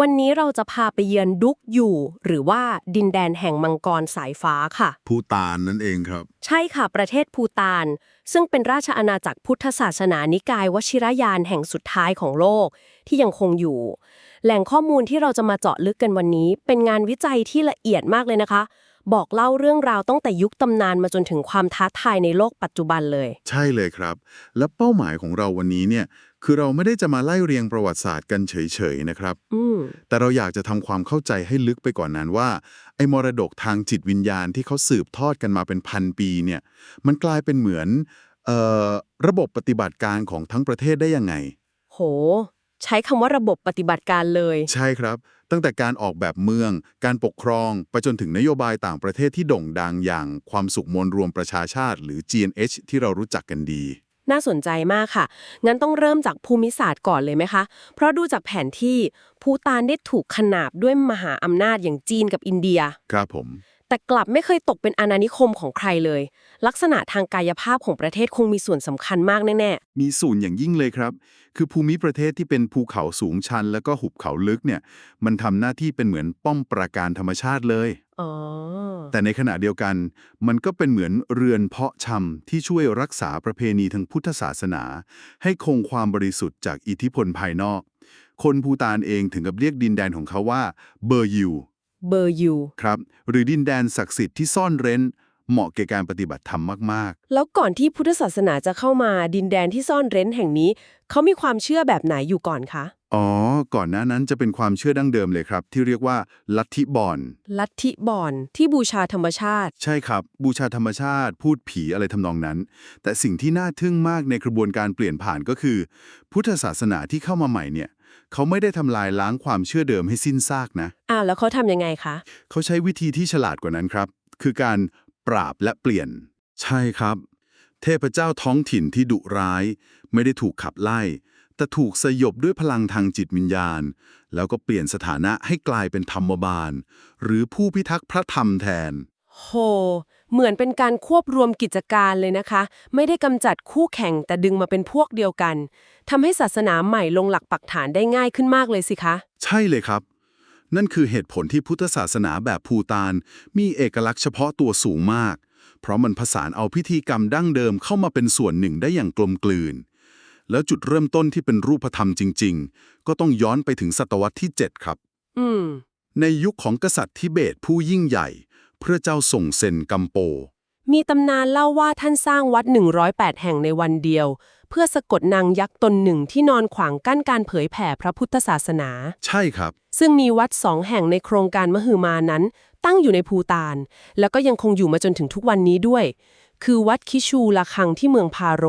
วันนี้เราจะพาไปเยือนดุกอยู่ หรือว่าดินแดนแห่งมังกรสายฟ้าค่ะ ภูตานนั่นเองครับ ใช่ค่ะ ประเทศภูตาน ซึ่งเป็นราชอาณาจักรพุทธศาสนานิกายวชิรยานแห่งสุดท้ายของโลก ที่ยังคงอยู่ แหล่งข้อมูลที่เราจะมาเจาะลึกกันวันนี้ เป็นงานวิจัยที่ละเอียดมากเลยนะคะ บอกเล่าเรื่องราวตั้งแต่ยุคตำนานมาจนถึงความท้าทายในโลกปัจจุบันเลย ใช่เลยครับ และเป้าหมายของเราวันนี้เนี่ยคือเราไม่ได้จะมาไล่เรียงประวัติศาสตร์กันเฉยๆนะครับอืมแต่เราอยากจะทำความเข้าใจให้ลึกไปก่อนนั้นว่า ไอ้มรดกทางจิตวิญญาณที่เขาสืบทอดกันมาเป็นพันปีเนี่ยมันกลายเป็นเหมือนเอ่อระบบปฏิบัติการของทั้งประเทศได้ยังไง โห ใช้คำว่าระบบปฏิบัติการเลย ใช่ครับ ตั้งแต่การออกแบบเมือง การปกครอง ไปจนถึงนโยบายต่างประเทศที่โด่งดังอย่างความสุขมวลรวมประชาชาติ หรือ GNH ที่เรารู้จักกันดี น่าสนใจมากค่ะ งั้นต้องเริ่มจากภูมิศาสตร์ก่อนเลยไหมคะ เพราะดูจากแผนที่ภูตานได้ถูกขนาบด้วยมหาอำนาจอย่างจีนกับอินเดีย ครับผม แต่กลับไม่เคยตกเป็นอาณานิคมของใครเลย ลักษณะทางกายภาพของประเทศคงมีส่วนสำคัญมากแน่มีศูนย์อย่างยิ่งเลยครับ คือภูมิประเทศที่เป็นภูเขาสูงชัน แล้วก็หุบเขาลึกเนี่ย มันทำหน้าที่เป็นเหมือนป้อมปราการธรรมชาติเลย ๆ อ๋อ แต่ในขณะเดียวกัน มันก็เป็นเหมือนเรือนเพาะชำที่ช่วยรักษาประเพณีทางพุทธศาสนา ให้คงความบริสุทธิ์จากอิทธิพลภายนอก คนภูตานเองถึงกับเรียกดินแดนของเขาว่าเบอร์ยู เบอร์ยูครับ หรือดินแดนศักดิ์สิทธิ์ที่ซ่อนเร้น เหมาะแก่การปฏิบัติธรรมมาก แล้วก่อนที่พุทธศาสนาจะเข้ามาดินแดนที่ซ่อนเร้นแห่งนี้ เขามีความเชื่อแบบไหนอยู่ก่อนคะ ๆ อ๋อ ก่อนหน้านั้นจะเป็นความเชื่อดั้งเดิมเลยครับ ที่เรียกว่าลัทธิบอน ลัทธิบอนที่บูชาธรรมชาติ ใช่ครับ บูชาธรรมชาติ พูดผีอะไรทำนองนั้น แต่สิ่งที่น่าทึ่งมากในกระบวนการเปลี่ยนผ่านก็คือ พุทธศาสนาที่เข้ามาใหม่เนี่ย เขาไม่ได้ทำลายล้างความเชื่อเดิมให้สิ้นซากนะ อ้าวแล้วเขาทำยังไงคะ เขาใช้วิธีที่ฉลาดกว่านั้นครับ คือการปราบและเปลี่ยน ใช่ครับ เทพเจ้าท้องถิ่นที่ดุร้าย ไม่ได้ถูกขับไล่ แต่ถูกสยบด้วยพลังทางจิตวิญญาณ แล้วก็เปลี่ยนสถานะให้กลายเป็นธรรมบาล หรือผู้พิทักษ์พระธรรมแทน โห เหมือนเป็นการควบรวมกิจการเลยนะคะ ไม่ได้กำจัดคู่แข่งแต่ดึงมาเป็นพวกเดียวกันทำให้ศาสนาใหม่ลงหลักปักฐานได้ง่ายขึ้นมากเลยสิคะ ใช่เลยครับ นั่นคือเหตุผลที่พุทธศาสนาแบบภูตาน มีเอกลักษณ์เฉพาะตัวสูงมาก เพราะมันผสานเอาพิธีกรรมดั้งเดิมเข้ามาเป็นส่วนหนึ่งได้อย่างกลมกลืน แล้วจุดเริ่มต้นที่เป็นรูปธรรมจริง ๆ ก็ต้องย้อนไปถึงศตวรรษที่ 7 ครับ อืมในยุคของกษัตริย์ทิเบตผู้ยิ่งใหญ่ พระเจ้าส่งเซนกัมโป มีตำนานเล่าว่าท่านสร้างวัด 108 แห่งในวันเดียว เพื่อสะกดนางยักษ์ตนหนึ่งที่นอนขวางกั้นการเผยแผ่พระพุทธศาสนา ใช่ครับ ซึ่งมีวัดสองแห่งในโครงการมหึมานั้น ตั้งอยู่ในภูตาน แล้วก็ยังคงอยู่มาจนถึงทุกวันนี้ด้วย คือวัดคิชูละคังที่เมืองพาโร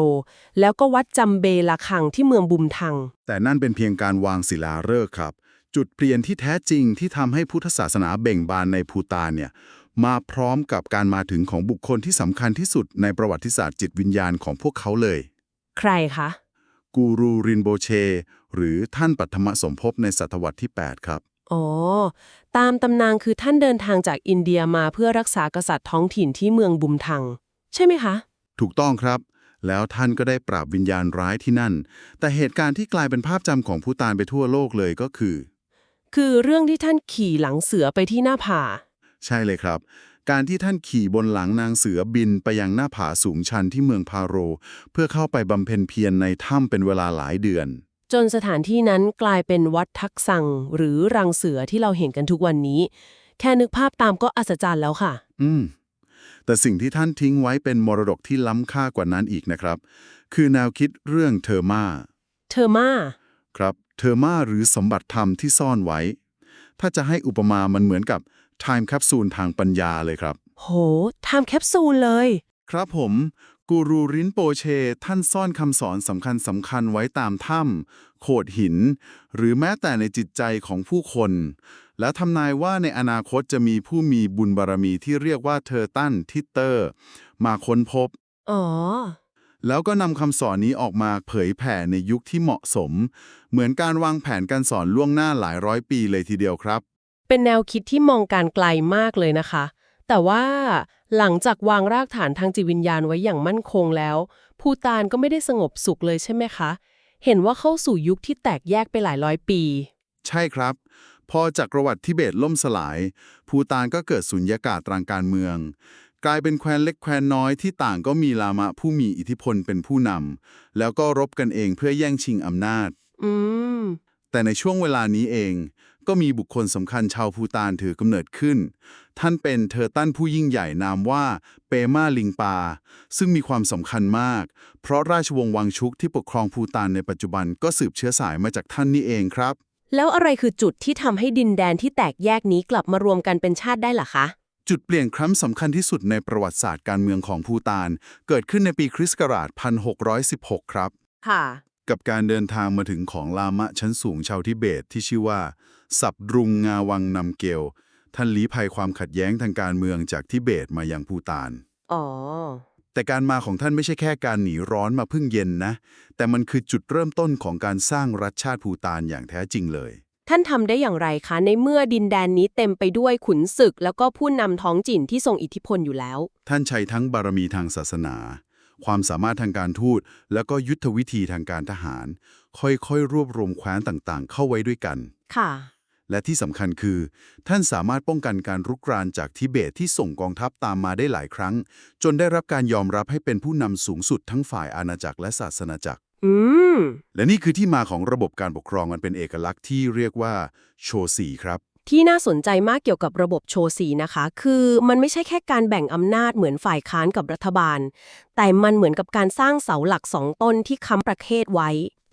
แล้วก็วัดจำเบละคังที่เมืองบุมทัง แต่นั่นเป็นเพียงการวางศิลาฤกษ์ครับ จุดเปลี่ยนที่แท้จริงที่ทำให้พุทธศาสนาเบ่งบานในภูตานเนี่ย มาพร้อมกับการมาถึงของบุคคลที่สำคัญที่สุดในประวัติศาสตร์จิตวิญญาณของพวกเขาเลย ใครคะ กูรูรินโบเช หรือท่านปัทมสมภพในศตวรรษที่ 8 ครับ อ๋อ ตามตำนานคือท่านเดินทางจากอินเดียมาเพื่อรักษากษัตริย์ท้องถิ่นที่เมืองบุมทัง ใช่ไหมคะ ถูกต้องครับ แล้วท่านก็ได้ปราบวิญญาณร้ายที่นั่น แต่เหตุการณ์ที่กลายเป็นภาพจำของผู้ตานไปทั่วโลกเลยก็คือ คือเรื่องที่ท่านขี่หลังเสือไปที่หน้าผา ใช่เลยครับ การที่ท่านขี่บนหลังนางเสือบินไปยังหน้าผาสูงชันที่เมืองพาโร เพื่อเข้าไปบำเพ็ญเพียรในถ้ำเป็นเวลาหลายเดือน จนสถานที่นั้นกลายเป็นวัดทักษัง หรือรังเสือที่เราเห็นกันทุกวันนี้ แค่นึกภาพตามก็อัศจรรย์แล้วค่ะ อืม แต่สิ่งที่ท่านทิ้งไว้เป็นมรดกที่ล้ำค่ากว่านั้นอีกนะครับ คือแนวคิดเรื่องเทอร์มาเธอมาครับ เทอร์มาหรือสมบัติธรรมที่ซ่อนไว้ ถ้าจะให้อุปมามันเหมือนกับ ไทม์แคปซูลทางปัญญาเลยครับ โหไทม์แคปซูลเลย ครับผมกูรูรินโปเช ท่านซ่อนคำสอนสำคัญสำคัญไว้ตามถ้ำโขดหิน หรือแม้แต่ในจิตใจของผู้คน และทำนายว่าในอนาคตจะมีผู้มีบุญบารมีที่เรียกว่าเทอร์ตันทิเตอร์ มาค้นพบ อ๋อ แล้วก็นำคำสอนนี้ออกมาเผยแผ่ในยุคที่เหมาะสม เหมือนการวางแผนการสอนล่วงหน้าหลายร้อยปีเลยทีเดียวครับ เป็นแนวคิดที่มองการไกลมากเลยนะคะ แต่ว่าหลังจากวางรากฐานทางจิตวิญญาณไว้อย่างมั่นคงแล้วภูตานก็ไม่ได้สงบสุขเลยใช่ไหมคะ เห็นว่าเข้าสู่ยุคที่แตกแยกไปหลายร้อยปี ใช่ครับ พอจักรวรรดิทิเบตล่มสลายภูตานก็เกิดสุญญากาศทางการเมือง กลายเป็นแคว้นเล็กแคว้นน้อยที่ต่างก็มีลามะผู้มีอิทธิพลเป็นผู้นำแล้วก็รบกันเองเพื่อแย่งชิงอำนาจ อืม แต่ในช่วงเวลานี้เอง ก็มีบุคคลสำคัญชาวภูตานถือกำเนิดขึ้น ท่านเป็นเทอร์ตันผู้ยิ่งใหญ่นามว่าเปมาลิงปา ซึ่งมีความสำคัญมาก เพราะราชวงศ์วังชุกที่ปกครองภูตานในปัจจุบันก็สืบเชื้อสายมาจากท่านนี่เองครับ แล้วอะไรคือจุดที่ทำให้ดินแดนที่แตกแยกนี้กลับมารวมกันเป็นชาติได้ล่ะคะ จุดเปลี่ยนครั้งสำคัญที่สุดในประวัติศาสตร์การเมืองของภูตาน เกิดขึ้นในปีคริสต์ศักราช1616 ครับ ค่ะ กับการเดินทางมาถึงของลามะชั้นสูงชาวทิเบตที่ชื่อว่า สับรุงงาวังนำเกลท่านลี้ภัยความขัดแย้งทางการเมืองจากทิเบตมายังภูตาน อ๋อ แต่การมาของท่านไม่ใช่แค่การหนีร้อนมาพึ่งเย็นนะ แต่มันคือจุดเริ่มต้นของการสร้างรัฐชาติภูตานอย่างแท้จริงเลย ท่านทำได้อย่างไรคะ ในเมื่อดินแดนนี้เต็มไปด้วยขุนศึก แล้วก็ผู้นำท้องถิ่นที่ทรงอิทธิพลอยู่แล้ว ท่านใช้ทั้งบารมีทางศาสนา ความสามารถทางการทูต แล้วก็ยุทธวิธีทางการทหาร ค่อยๆ รวบรวมแคว้นต่างๆ เข้าไว้ด้วยกัน ค่ะ และที่สำคัญคือ ท่านสามารถป้องกันการรุกรานจากทิเบตที่ส่งกองทัพตามมาได้หลายครั้ง จนได้รับการยอมรับให้เป็นผู้นำสูงสุดทั้งฝ่ายอาณาจักรและศาสนาจักร อืม และนี่คือที่มาของระบบการปกครองมันเป็นเอกลักษณ์ที่เรียกว่าโชสีครับ ที่น่าสนใจมากเกี่ยวกับระบบโชซีนะคะ คือมันไม่ใช่แค่การแบ่งอำนาจเหมือนฝ่ายค้านกับรัฐบาล แต่มันเหมือนกับการสร้างเสาหลักสองต้นที่ค้ำประเทศไว้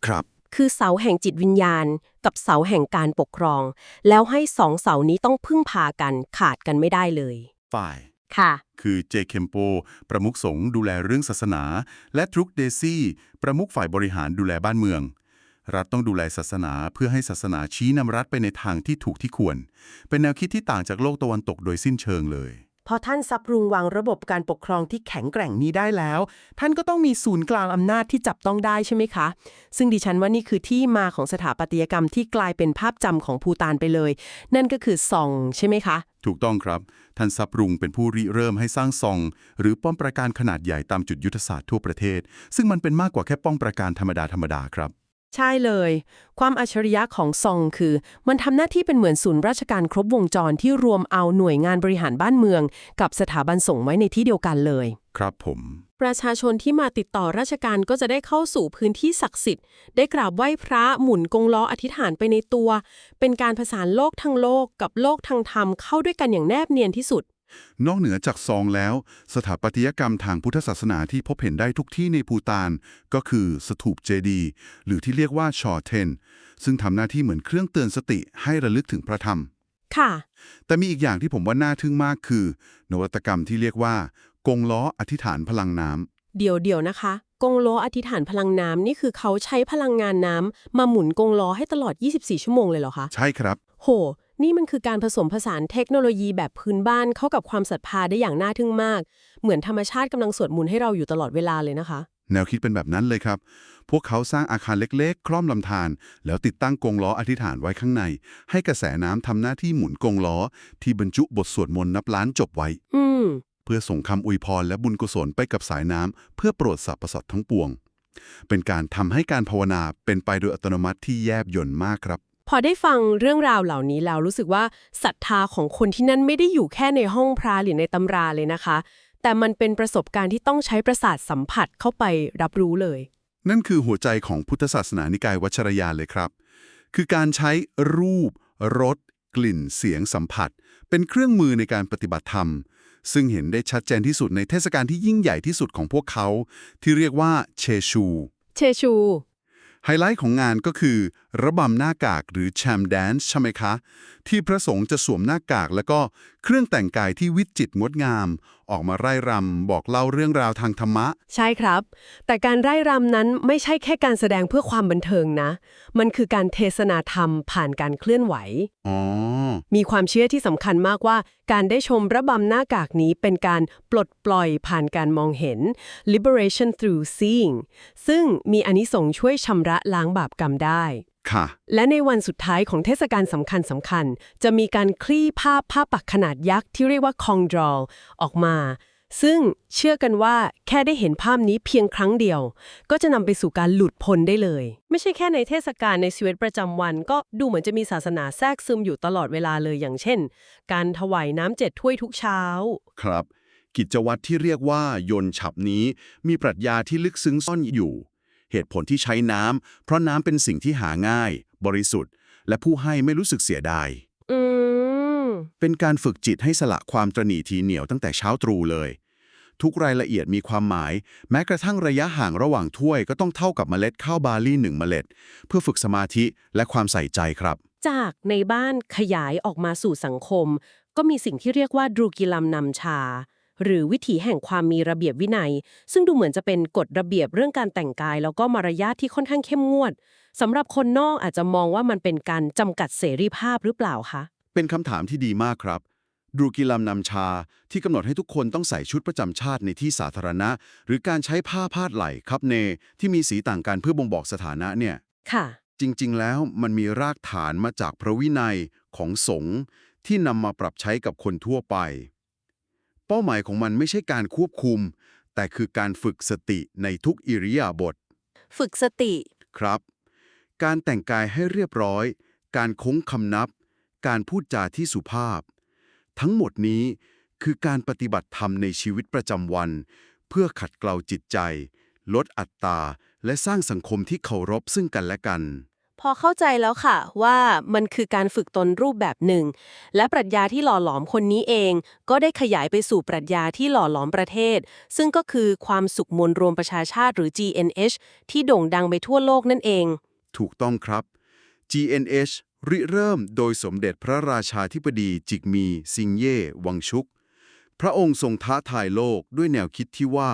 ครับ คือเสาแห่งจิตวิญญาณ กับเสาแห่งการปกครอง แล้วให้สองเสานี้ต้องพึ่งพากันขาดกันไม่ได้เลย ฝ่าย ค่ะ คือเจเคมโป ประมุขสงฆ์ดูแลเรื่องศาสนา และทรุกเดซี่ ประมุขฝ่ายบริหารดูแลบ้านเมือง รัฐต้องดูแลศาสนาเพื่อให้ศาสนาชี้นำรัฐไปในทางที่ถูกที่ควร เป็นแนวคิดที่ต่างจากโลกตะวันตกโดยสิ้นเชิงเลยพอท่านซับปรุงวางระบบการปกครองที่แข็งแกร่งนี้ได้แล้ว ท่านก็ต้องมีศูนย์กลางอำนาจที่จับต้องได้ใช่ไหมคะ ซึ่งดิฉันว่านี่คือที่มาของสถาปัตยกรรมที่กลายเป็นภาพจำของภูตานไปเลย นั่นก็คือซองใช่ไหมคะ ถูกต้องครับ ท่านซับรุงเป็นผู้ริเริ่มให้สร้างซอง หรือป้อมปราการขนาดใหญ่ตามจุดยุทธศาสตร์ทั่วประเทศ ซึ่งมันเป็นมากกว่าแค่ป้อมปราการธรรมดาธรรมดาครับ ใช่เลย ความอัจฉริยะของซองคือ มันทำหน้าที่เป็นเหมือนศูนย์ราชการครบวงจรที่รวมเอาหน่วยงานบริหารบ้านเมือง กับสถาบันส่งฆ์ไว้ในที่เดียวกันเลย ครับผม ประชาชนที่มาติดต่อราชการก็จะได้เข้าสู่พื้นที่ศักดิ์สิทธิ์ ได้กราบไหว้พระหมุนกงล้ออธิษฐานไปในตัว เป็นการผสานโลกทางโลกกับโลกทางธรรมเข้าด้วยกันอย่างแนบเนียนที่สุด นอกเหนือจากซองแล้ว สถาปัตยกรรมทางพุทธศาสนาที่พบเห็นได้ทุกที่ในภูตาน ก็คือสถูปเจดีย์หรือที่เรียกว่าชอเทน ซึ่งทำหน้าที่เหมือนเครื่องเตือนสติให้ระลึกถึงพระธรรม ค่ะ แต่มีอีกอย่างที่ผมว่าน่าทึ่งมากคือ นวัตกรรมที่เรียกว่า กงล้ออธิษฐานพลังน้ำเดี๋ยวเดี๋ยวนะคะ กงล้ออธิษฐานพลังน้ำนี่คือเขาใช้พลังงานน้ำมาหมุนกงล้อให้ตลอด 24 ชั่วโมงเลยเหรอคะ ใช่ครับ โห นี่มันคือการผสมผสานเทคโนโลยีแบบพื้นบ้านเข้ากับความศรัทธาได้อย่างน่าทึ่งมาก เหมือนธรรมชาติกำลังสวดมนต์ให้เราอยู่ตลอดเวลาเลยนะคะ แนวคิดเป็นแบบนั้นเลยครับ พวกเขาสร้างอาคารเล็กๆ คล่อมลำธารแล้วติดตั้งกงล้ออธิษฐานไว้ข้างใน ให้กระแสน้ำทำหน้าที่หมุนกงล้อ ที่บรรจุบทสวดมนต์นับล้านจบไว้ อืม เพื่อส่งคำอวยพรและบุญกุศลไปกับสายน้ำเพื่อโปรดสรรพสัตว์ทั้งปวง เป็นการทำให้การภาวนาเป็นไปโดยอัตโนมัติที่แยบยลมากครับ พอได้ฟังเรื่องราวเหล่านี้แล้วรู้สึกว่าศรัทธาของคนที่นั่นไม่ได้อยู่แค่ในห้องพระหรือในตำราเลยนะคะ แต่มันเป็นประสบการณ์ที่ต้องใช้ประสาทสัมผัสเข้าไปรับรู้เลย นั่นคือหัวใจของพุทธศาสนานิกายวัชรยานเลยครับ คือการใช้รูปรสกลิ่นเสียงสัมผัส เป็นเครื่องมือในการปฏิบัติธรรม ซึ่งเห็นได้ชัดเจนที่สุดในเทศกาลที่ยิ่งใหญ่ที่สุดของพวกเขา ที่เรียกว่าเชชู เชชู ไฮไลท์ของงานก็คือ ระบำหน้ากากหรือแชมแดนซ์ใช่ไหมคะ ที่พระสงฆ์จะสวมหน้ากากแล้วก็เครื่องแต่งกายที่วิจิตรงดงาม ออกมาไร่รำบอกเล่าเรื่องราวทางธรรมะ ใช่ครับ แต่การไร่รำนั้นไม่ใช่แค่การแสดงเพื่อความบันเทิงนะ มันคือการเทศนาธรรมผ่านการเคลื่อนไหว อ๋อ มีความเชื่อที่สำคัญมากว่า การได้ชมระบำหน้ากากนี้เป็นการปลดปล่อยผ่านการมองเห็น liberation through seeing ซึ่งมีอานิสงส์ช่วยชำระล้างบาปกรรมได้ ค่ะ และในวันสุดท้ายของเทศกาลสำคัญสำคัญ จะมีการคลี่ภาพภาพปักขนาดยักษ์ที่เรียกว่าคองดรอลออกมา ซึ่งเชื่อกันว่าแค่ได้เห็นภาพนี้เพียงครั้งเดียว ก็จะนำไปสู่การหลุดพ้นได้เลย ไม่ใช่แค่ในเทศกาลในชีวิตประจำวัน ก็ดูเหมือนจะมีศาสนาแทรกซึมอยู่ตลอดเวลาเลยอย่างเช่น การถวายน้ำเจ็ดถ้วยทุกเช้า ครับ กิจวัตรที่เรียกว่ายนต์ฉับนี้ มีปรัชญาที่ลึกซึ้งซ่อนอยู่ เหตุผลที่ใช้น้ำ เพราะน้ำเป็นสิ่งที่หาง่าย บริสุทธิ์ และผู้ให้ไม่รู้สึกเสียดายอืมเป็นการฝึกจิตให้สละความตระหนี่ทีเหนียวตั้งแต่เช้าตรู่เลย ทุกรายละเอียดมีความหมาย แม้กระทั่งระยะห่างระหว่างถ้วยก็ต้องเท่ากับเมล็ดข้าวบาร์ลี่หนึ่งเมล็ด เพื่อฝึกสมาธิและความใส่ใจครับ จากในบ้านขยายออกมาสู่สังคม ก็มีสิ่งที่เรียกว่าดรูกิลัมนำชา หรือวิถีแห่งความมีระเบียบวินัย ซึ่งดูเหมือนจะเป็นกฎระเบียบเรื่องการแต่งกาย แล้วก็มารยาทที่ค่อนข้างเข้มงวดสำหรับคนนอกอาจจะมองว่ามันเป็นการจำกัดเสรีภาพหรือเปล่าคะเป็นคำถามที่ดีมากครับดรูกิลัมนำชาที่กำหนดให้ทุกคนต้องใส่ชุดประจำชาติในที่สาธารณะ หรือการใช้ผ้าพาดไหล่คับเน ที่มีสีต่างกันเพื่อบ่งบอกสถานะเนี่ยค่ะ จริงๆ แล้วมันมีรากฐานมาจากพระวินัยของสงฆ์ที่นำมาปรับใช้กับคนทั่วไป เป้าหมายของมันไม่ใช่การควบคุม แต่คือการฝึกสติในทุกอิริยาบถฝึกสติ ครับ การแต่งกายให้เรียบร้อย การค้งคำนับ การพูดจาที่สุภาพ ทั้งหมดนี้คือการปฏิบัติธรรมในชีวิตประจำวัน เพื่อขัดเกลาจิตใจ ลดอัตตา และสร้างสังคมที่เคารพซึ่งกันและกัน พอเข้าใจแล้วค่ะว่ามันคือการฝึกตนรูปแบบหนึ่ง และปรัชญาที่หล่อหลอมคนนี้เอง ก็ได้ขยายไปสู่ปรัชญาที่หล่อหลอมประเทศ ซึ่งก็คือความสุขมวลรวมประชาชาติหรือ GNH ที่โด่งดังไปทั่วโลกนั่นเอง ถูกต้องครับ GNH ริเริ่มโดยสมเด็จพระราชาธิบดีจิกมีซิงเย่ วังชุก พระองค์ทรงท้าทายโลกด้วยแนวคิดที่ว่า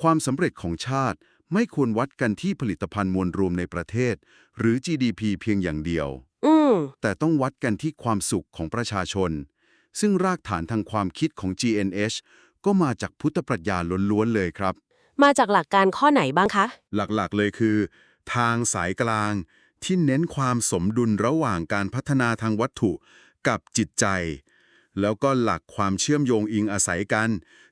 ความสำเร็จของชาติ ไม่ควรวัดกันที่ผลิตภัณฑ์มวลรวมในประเทศ หรือ GDP เพียงอย่างเดียว อืมแต่ต้องวัดกันที่ความสุขของประชาชน ซึ่งรากฐานทางความคิดของ GNH ก็มาจากพุทธปรัชญาล้วนๆเลยครับ มาจากหลักการข้อไหนบ้างคะ หลักๆเลยคือ ทางสายกลางที่เน้นความสมดุลระหว่างการพัฒนาทางวัตถุกับจิตใจ แล้วก็หลักความเชื่อมโยงอิงอาศัยกัน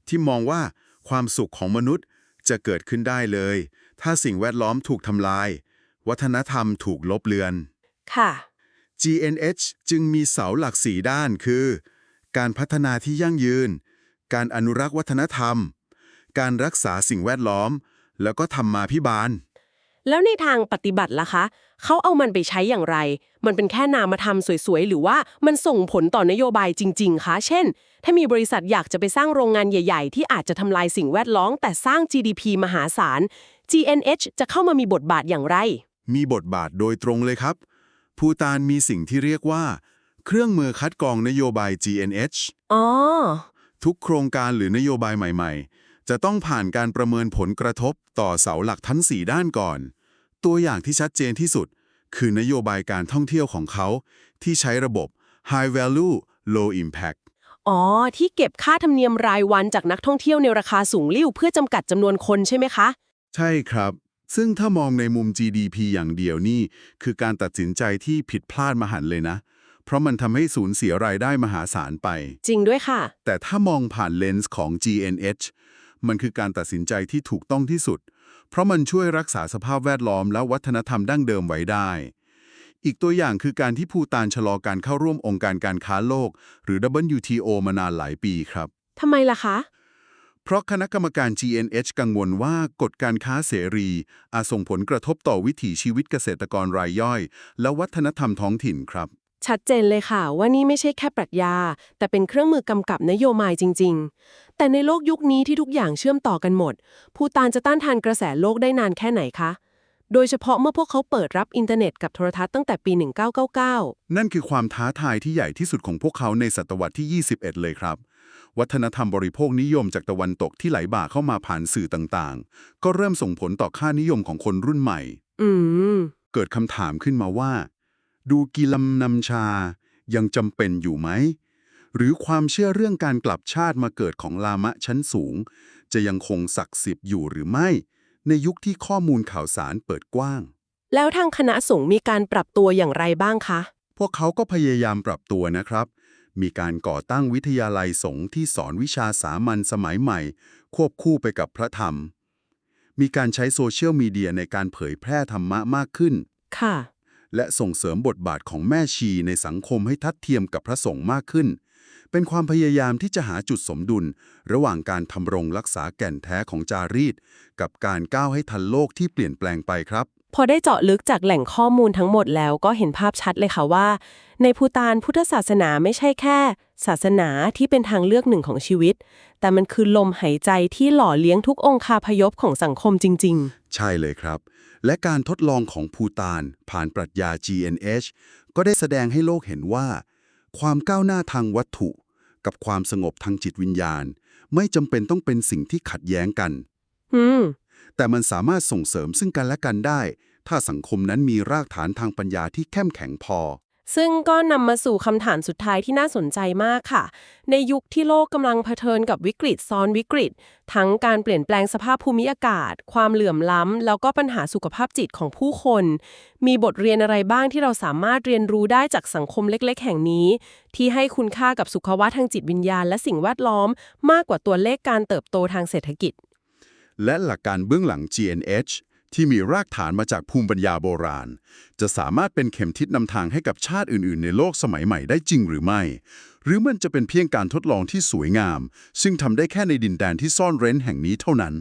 ที่มองว่าความสุขของมนุษย์ จะเกิดขึ้นได้เลย ถ้าสิ่งแวดล้อมถูกทำลาย วัฒนธรรมถูกลบเลือน ค่ะ GNH จึงมีเสาหลักสีด้านคือ การพัฒนาที่ยั่งยืน การอนุรักษ์วัฒนธรรม การรักษาสิ่งแวดล้อม แล้วก็ธรรมาภิบาล แล้วในทางปฏิบัติล่ะคะ เขาเอามันไปใช้อย่างไร มันเป็นแค่นามธรรมสวยๆ หรือว่ามันส่งผลต่อนโยบายจริง ๆ คะ เช่น ถ้ามีบริษัทอยากจะไปสร้างโรงงานใหญ่ ๆ ที่อาจจะทำลายสิ่งแวดล้อมแต่สร้าง GDP มหาศาล GNH จะเข้ามามีบทบาทอย่างไร มีบทบาทโดยตรงเลยครับ ภูตานมีสิ่งที่เรียกว่า เครื่องมือคัดกรองนโยบาย GNH อ๋อ ทุกโครงการหรือนโยบายใหม่ ๆ จะต้องผ่านการประเมินผลกระทบต่อเสาหลักทั้ง 4 ด้านก่อน ตัวอย่างที่ชัดเจนที่สุด คือนโยบายการท่องเที่ยวของเขา ที่ใช้ระบบ High Value Low Impact อ๋อ ที่เก็บค่าธรรมเนียมรายวันจากนักท่องเที่ยวในราคาสูงลิ่วเพื่อจำกัดจำนวนคนใช่ไหมคะ ใช่ครับ ซึ่งถ้ามองในมุม GDP อย่างเดียวนี่ คือการตัดสินใจที่ผิดพลาดมหันต์เลยนะ เพราะมันทำให้สูญเสียรายได้มหาศาลไป จริงด้วยค่ะ แต่ถ้ามองผ่านเลนส์ของ GNH มันคือการตัดสินใจที่ถูกต้องที่สุด เพราะมันช่วยรักษาสภาพแวดล้อมและวัฒนธรรมดั้งเดิมไว้ได้ อีกตัวอย่างคือการที่ภูตานชะลอการเข้าร่วมองค์การการค้าโลก หรือ WTO มานานหลายปีครับ ทำไมล่ะคะ เพราะคณะกรรมการ GNH กังวลว่ากฎการค้าเสรี อาจส่งผลกระทบต่อวิถีชีวิตเกษตรกรรายย่อย และวัฒนธรรมท้องถิ่นครับ ชัดเจนเลยค่ะว่านี่ไม่ใช่แค่ปรัชญา แต่เป็นเครื่องมือกำกับนโยบายจริง ๆ แต่ในโลกยุคนี้ที่ทุกอย่างเชื่อมต่อกันหมด ภูตานจะต้านทานกระแสโลกได้นานแค่ไหนคะ โดยเฉพาะเมื่อพวกเขาเปิดรับอินเทอร์เน็ตกับโทรทัศน์ตั้งแต่ปี 1999 นั่นคือความท้าทายที่ใหญ่ที่สุดของพวกเขาในศตวรรษที่ 21 เลยครับ วัฒนธรรมบริโภคนิยมจากตะวันตกที่ไหลบ่าเข้ามาผ่านสื่อต่างๆ ก็เริ่มส่งผลต่อค่านิยมของคนรุ่นใหม่ อืม เกิดคำถามขึ้นมาว่า ดูกีลำนำชา ยังจำเป็นอยู่ไหม หรือความเชื่อเรื่องการกลับชาติมาเกิดของลามะชั้นสูง จะยังคงศักดิ์สิทธิ์อยู่หรือไม่ ในยุคที่ข้อมูลข่าวสารเปิดกว้าง แล้วทางคณะสงฆ์มีการปรับตัวอย่างไรบ้างคะ พวกเขาก็พยายามปรับตัวนะครับ มีการก่อตั้งวิทยาลัยสงฆ์ที่สอนวิชาสามัญสมัยใหม่ ควบคู่ไปกับพระธรรม มีการใช้โซเชียลมีเดียในการเผยแพร่ธรรมะมากขึ้น ค่ะ และส่งเสริมบทบาทของแม่ชีในสังคมให้ทัดเทียมกับพระสงฆ์มากขึ้น เป็นความพยายามที่จะหาจุดสมดุล ระหว่างการทำรงรักษาแก่นแท้ของจารีต กับการก้าวให้ทันโลกที่เปลี่ยนแปลงไปครับ พอได้เจาะลึกจากแหล่งข้อมูลทั้งหมดแล้วก็เห็นภาพชัดเลยค่ะว่า ในภูตานพุทธศาสนาไม่ใช่แค่ ศาสนาที่เป็นทางเลือกหนึ่งของชีวิต แต่มันคือลมหายใจที่หล่อเลี้ยงทุกองคาพยพของสังคมจริง ๆ ใช่เลยครับ และการทดลองของภูตานผ่านปรัชญา GNH ก็ได้แสดงให้โลกเห็นว่า ความก้าวหน้าทางวัตถุ กับความสงบทางจิตวิญญาณ ไม่จำเป็นต้องเป็นสิ่งที่ขัดแย้งกัน อืม แต่มันสามารถส่งเสริมซึ่งกันและกันได้ ถ้าสังคมนั้นมีรากฐานทางปัญญาที่เข้มแข็งพอ ซึ่งก็นำมาสู่คำถามสุดท้ายที่น่าสนใจมากค่ะ ในยุคที่โลกกำลังเผชิญกับวิกฤตซ้อนวิกฤต ทั้งการเปลี่ยนแปลงสภาพภูมิอากาศ ความเหลื่อมล้ำ แล้วก็ปัญหาสุขภาพจิตของผู้คน มีบทเรียนอะไรบ้างที่เราสามารถเรียนรู้ได้จากสังคมเล็ก ๆ แห่งนี้ ที่ให้คุณค่ากับสุขภาวะทางจิตวิญญาณ และสิ่งแวดล้อม มากกว่าตัวเลขการเติบโตทางเศรษฐกิจ และหลักการเบื้องหลัง GNH ที่มีรากฐานมาจากภูมิปัญญาโบราณ จะสามารถเป็นเข็มทิศนำทางให้กับชาติอื่น ๆ ในโลกสมัยใหม่ได้จริงหรือไม่ หรือมันจะเป็นเพียงการทดลองที่สวยงาม ซึ่งทำได้แค่ในดินแดนที่ซ่อนเร้นแห่งนี้เท่านั้น